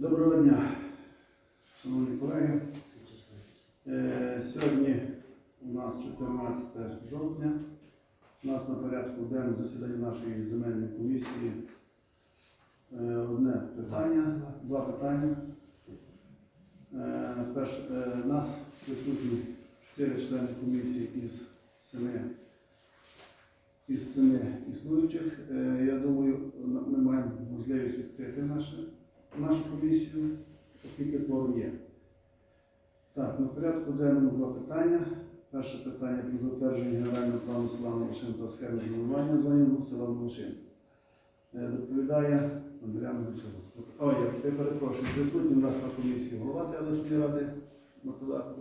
Доброго дня, шановні колеги. Е, Сьогодні у нас 14 жовтня. У нас на порядку денному засідання нашої земельної комісії е, одне питання, два питання. Е, Перше, е, нас присутні чотири члени комісії із семи, із семи існуючих. Я думаю, ми маємо можливість відкрити наше нашу комісію, оскільки кворум є. Так, на порядку денному два питання. Перше питання про затвердження генерального плану села Новошин та схеми зонування зонінгу села Новошин. Е, Доповідає Андріана Гучова. Ой, я перепрошую, присутній у нас на комісії голова селищної ради Мацелак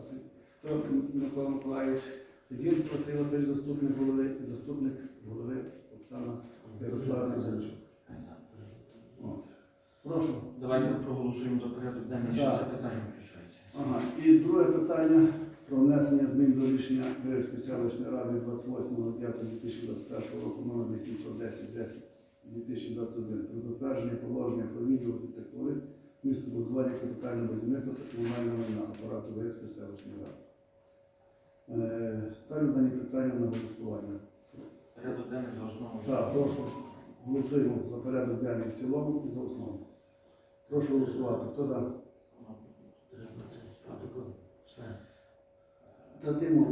Микола Миколаївич, тоді Василь Васильович, заступник голови і заступник голови Оксана Ярослава Кузенчук. Прошу. Давайте проголосуємо за порядок денний, що Так. це питання включається. Ага. І друге питання про внесення змін до рішення Київської селищної ради 28.05.2021 року номер 810 10 2021 про затвердження положення про відділ архітектури, містобудування капітального будівництва та комунального майна апарату Київської селищної ради. Е, Ставлю дані питання на голосування. Порядок денний за основу. Так, прошу голосуємо за порядок денний в цілому і за основу. Прошу голосувати. Хто за? Та ти мов,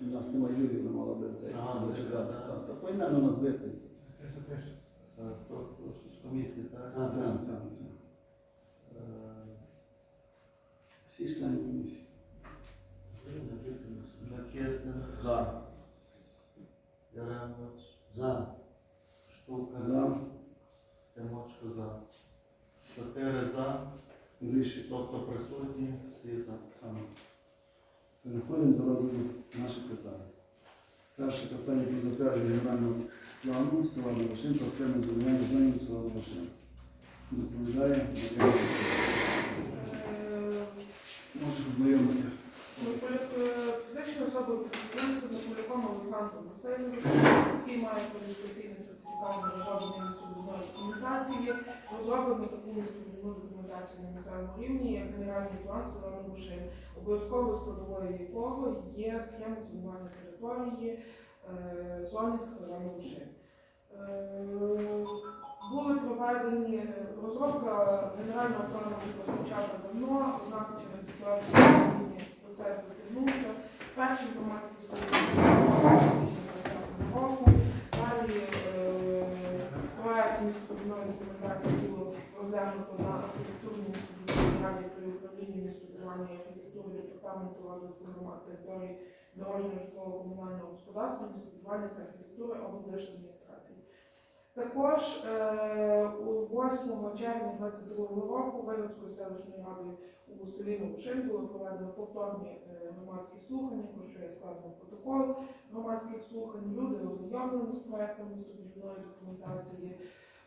у нас немає Юрій, ми мала би це Ага, зачекати. Та поіменно нас витається. З комісії, так? Так, так, так. Е, Всі члени комісії. Микитин, За. Яремович, За. Штука, За. Тимочко за. Чотири за, Рішення. тобто присутні, всі за. Так. Переходимо до розгляду наших питань. Перше питання про затвердження генерального плану села Новошин та схеми зонів села Новошин. Доповідає Петрівна. Можеш ознайомити. Фізичні особи підприємства на поляком Олександру Васильовичу, який має кваліфікаційний сертифікат на розроблення містобудівної документації, розроблено таку документацію на місцевому рівні, як генеральний план села Новошин, обов'язковою складовою якого є схема зонування території е, зони села Новошин. Е, Були проведені е, розробка генерального плану розпочата давно, однак через ситуацію процес затягнувся. Перші громадські слухання року. Далі е, проект містобудівної документації було розглянуто на архітектурній містобудівній раді при управлінні містобудування і архітектури департаменту розвитку громад території дорожнього житлового комунального господарства, містобудування та архітектури облдержадміністрації. Також е, 8 червня 2022 року Вигодською селищною радою у селі Новошин було проведено повторні е, громадські слухання, про що є складено протокол громадських слухань. Люди ознайомлені з проектом містобудівної документації.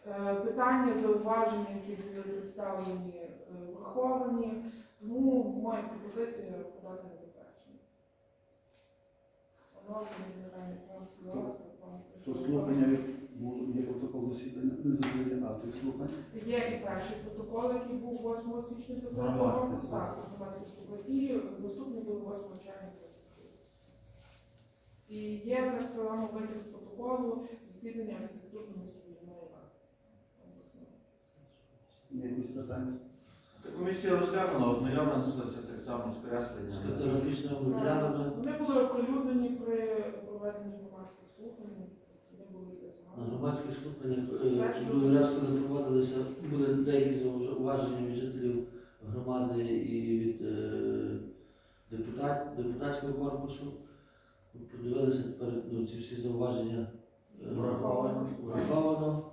Е, Питання, зауваження, які були представлені, е, враховані. Тому моя пропозиція подати на затвердження. Оновлений генеральний план села та план То слухання було, є протокол засідання, не засідання, а цих слухань. Є і перший протокол, який був 8 січня 2020 Громадський року. слухання. Так, громадський слухання. І наступний був 8 червня 2022. І є так само витяг з протоколу засідання архітектурної містобудівної ради. Є якісь питання? Комісія розглянула, ознайомилася так само з З кресленням. категрафічними матеріалами. Вони були оприлюднені при проведенні громадських слухань. Вони були десь На громадських слуханнях е, другий раз, коли проводилися, були деякі зауваження від жителів громади і від е, депутат, депутатського корпусу. Подивилися тепер ну, ці всі зауваження е, Враховано. враховано.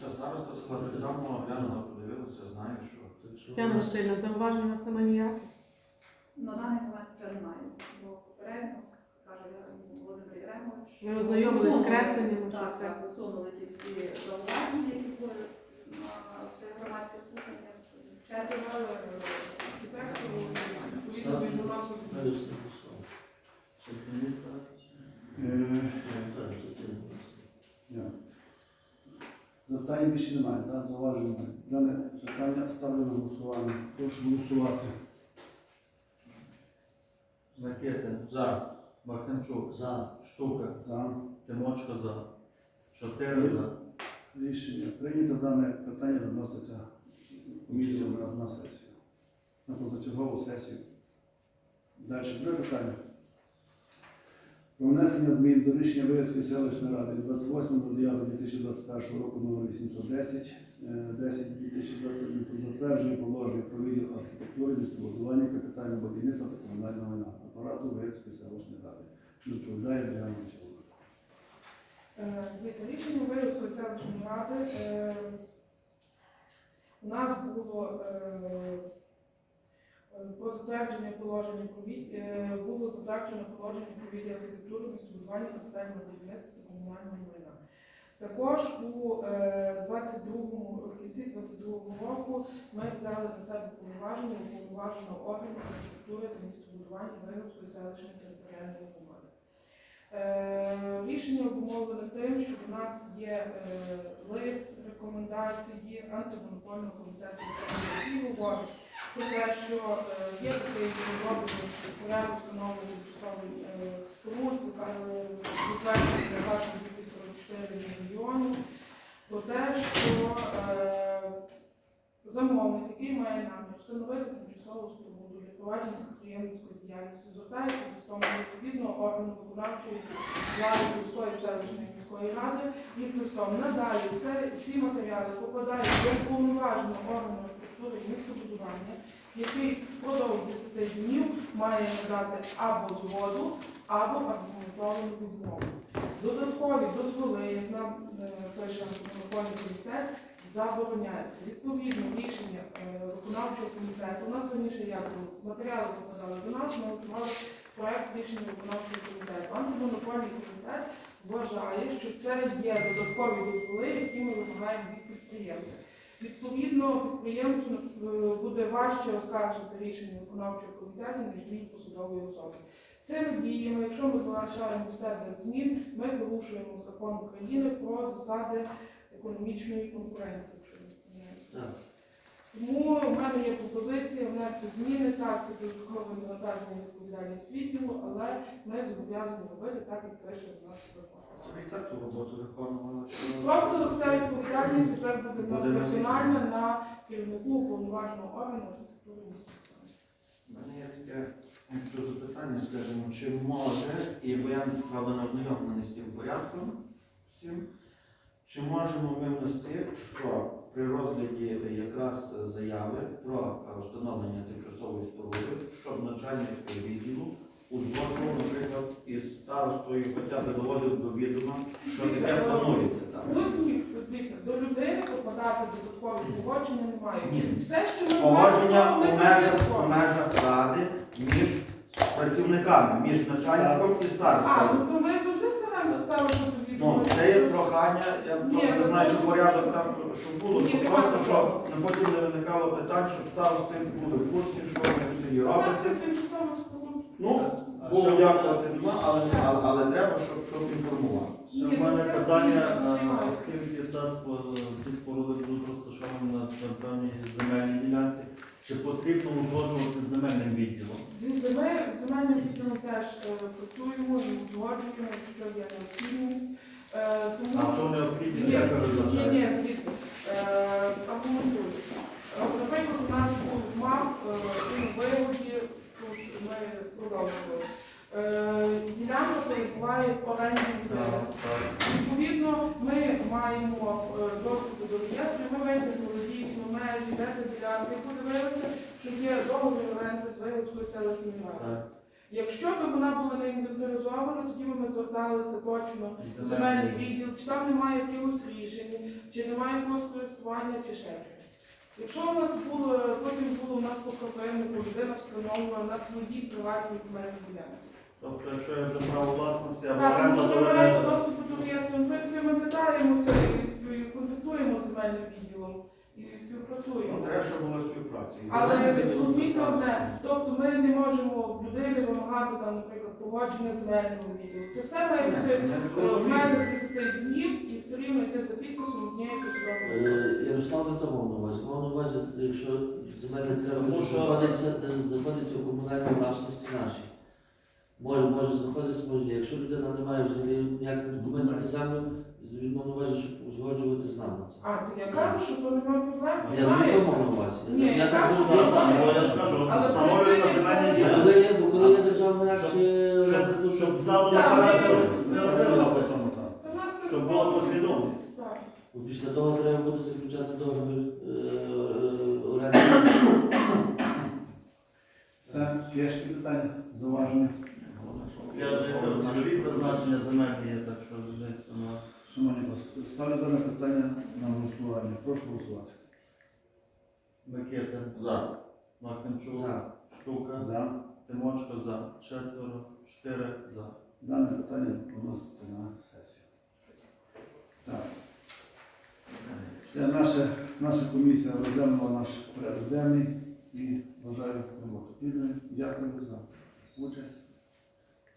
Та староста села так само оглянула, подивилася, знаю, що. Тетяна у нас- Васильівна, зауваження саме ніяке? На даний момент вже немає, бо попередньо, каже Володимир Яремович. Ви ознайомились з що Так, так, усунули ті всі зауваження, які були на громадських слуханнях. Черги Підтримали архітектуру, відповідно Ставлю від нас ставлю на голосування. Щоб міністра. Е, Ну, так, чотири Запитань більше немає, так? Зауважень немає. Дане голосування. Прошу голосувати. Микитин, За. Максимчук, За. Штука, За. Тимочко за. Чотири за. Рішення прийнято. Дане питання виноситься в комісію на, на сесію. На позачергову сесію. Далі друге питання. Про внесення змін до рішення Виявської селищної ради від 28.09.2021 року номер 810 е, 10 2021 про затвердження положення про відділ архітектури, містобудування, капітального будівництва та комунального майна апарату Виявської селищної ради. Відповідає Діана Мочалова. Е, рішення Вирівської селищної ради е, у нас було е, е, про затвердження положення е, було затверджено положення про відділ архітектури, містобудування, капітального будівництва та комунального майна. Також у е, 22-му, в кінці 22-го року ми взяли на себе повноваження уповноваженого органу архітектури та містобудування Вигодської селищної територіальної громади. Е, Рішення обумовлене тим, що в нас є е, лист рекомендації антимонопольного комітету який говорить про те, що е, є такий розроблений порядок встановлення тимчасової споруд, затверджений на 244 мільйони, про те, що е, замовник, який має намір встановити тимчасову споруду для провадження підприємницької діяльності, звертається до сторони відповідного органу виконавчої влади міської селищної міської ради. І з листом надалі ці матеріали попадають до повноваженого органу архітектури і містобудування, який впродовж 10 днів має надати або згоду, або аргументовану відмову. Додаткові дозволи, як нам е, пише антимонопольний комітет, забороняється. Відповідно, рішення е, виконавчого комітету, у нас раніше як матеріали попадали до нас, ми готували проект рішення виконавчого комітету. Антимонопольний комітет вважає, що це є додаткові дозволи, які ми вимагаємо від підприємця. Відповідно, підприємцю е, буде важче оскаржити рішення виконавчого комітету, ніж дії посадової особи. Цими діями, якщо ми залишаємо в себе змін, ми порушуємо закон України про засади економічної конкуренції. Тому в мене є пропозиція внести зміни, так, це додаткове навантаження відповідальність відділу, але ми зобов'язані робити так, як пише в нас закон. Роботу виконувала. Просто вся відповідальність тепер буде Буде на- персональна на керівнику уповноваженого органу архітектури міста. У мене є таке якщо запитання, скажімо, чи може, і бо я правда не ознайомлений з тим порядком всім, чи можемо ми внести, що при розгляді якраз заяви про встановлення тимчасової споруди, щоб начальник відділу узгоджував, наприклад, із старостою хоча б доводив до відома, що таке планується там. Усні, дивіться, до людини попадати додаткові погодження немає. Ні. Все, що ми Погодження маємо, у ми межах, у межах ради між працівниками, між начальником і А, старостою. ну то ми завжди стараємося ставити собі. Ну, це є прохання, я Ні, просто не ну, знаю, ну, порядок там, щоб було, щоб просто, такого. щоб не потім не виникало питань, щоб старости були в курсі, що вони в селі Це робиться. тимчасово. Ну, Богу дякувати нема, але, але, але треба, щоб, щоб інформувати. Ще в ну, мене питання, оскільки та ці споруди будуть розташовані на на певній земельній ділянці, чи потрібно узгоджувати з земельним відділом? Земельним відділом теж е, працюємо, і узгоджуємо, якщо є необхідність. Е, Тому А що необхідність, Ні, як ви ні, визначаєте? ні, дивіться, е, аргументую. От, Наприклад, у нас був МАФ е, у вигоді, тут ми продовжували. Е, Ділянка перебуває в оренді Так, так. Відповідно, ми маємо е, доступ до реєстру, ми витягнули дійсно межі, де та ділянка, і подивилися, що є договір оренди з Вигодською селищною радою. Якщо б вона була не інвентаризована, тоді б ми зверталися точно в земельний відділ, чи там немає якихось рішень, чи немає якогось користування, чи ще щось. Якщо у нас було, потім було у нас по кафейнику, людина встановлювала на своїй приватній земельній ділянці. Тобто, якщо я вже право власності або Так, тому оренда, що ми маємо не- доступ до реєстру. В принципі, ми питаємося і спів- контактуємо з земельним відділом і Ну, співпрацюємо. треба, щоб була співпраця. І Але відділ зрозумійте одне, тобто ми не можемо в людини вимагати там, наприклад, погодження земельного відділу. Це все має Ні, бути я е, в межах 10 днів і все рівно йти за підписом однієї. Е, Ярослав не то мав на увазі. Мав на увазі, якщо земельна ділянка Тому що- знаходиться, знаходиться в комунальній власності нашій. Може знаходитися, якщо людина не має взагалі ніяких документів на землю, він мав на увазі, щоб узгоджувати з нами. А, то я кажу, що то немає проблем. Я не тому на увазі. Ні, Я я так кажу, зрозумів. що- Так, бо я ж кажу, Але встановлює на земельній ділянці. Коли є, бо коли є державна акція, оренда, то Щоб ззаду Так, не тому там. Нас Щоб була послідовність. Так. бо після того треба буде заключати договір е, е, оренди. Все, є ще питання, зауваження. Я ж кажу, цільові призначення земельні є, так що десь на Шановні колеги, ставлю дане питання на голосування. Прошу голосувати. Микита, За. Максимчук, За. Штука, За. Тимочко за. Четверо, чотири за. Дане питання вноситься на сесію. Так. Це наша, наша комісія розглянула наш порядок денний і бажаю роботу. Дякую за участь.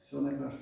Всього найкраще.